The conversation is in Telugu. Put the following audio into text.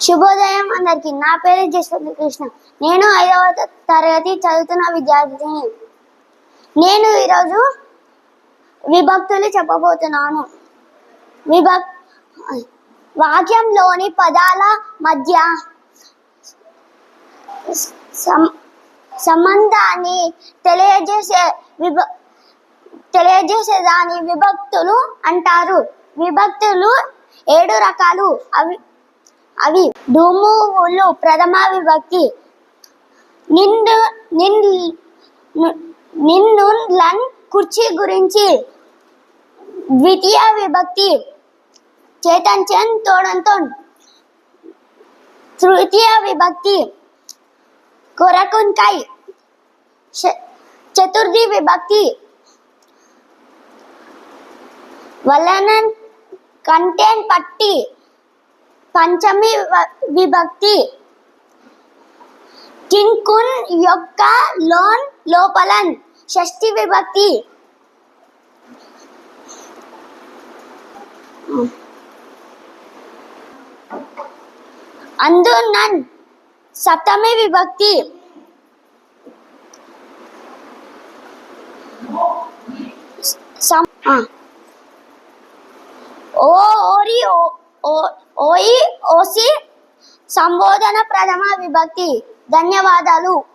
శుభోదయం అందరికి. నా పేరు జశ్వంత్ కృష్ణ. నేను ఐదవ తరగతి చదువుతున్న విద్యార్థిని. నేను ఈరోజు విభక్తులు చెప్పబోతున్నాను. విభక్ వాక్యంలోని పదాల మధ్య సం- సంబంధాన్ని తెలియజేసే విభ తెలియజేసేదాన్ని విభక్తులు అంటారు. విభక్తులు ఏడు రకాలు. అవి అవి డుమువులు ప్రథమ విభక్తి నిండు నిన్ను లన్ కుర్చీ గురించి ద్వితీయ విభక్తి చేతన్ చంద్ తోడంతో తృతీయ విభక్తి కొరకుంకై చ- చతుర్థి విభక్తి వలన కంటెంట్ పట్టి పంచమి వ- విభక్తి కింకున్ యొక్క లోన్ లోపలన్ షష్ఠి విభక్తి అందు నన్ సప్తమి విభక్తి సం ఆ. ఓ ఓరి ఓ ఓ- ఓయి ఓసి సంబోధన ప్రథమ విభక్తి. ధన్యవాదాలు.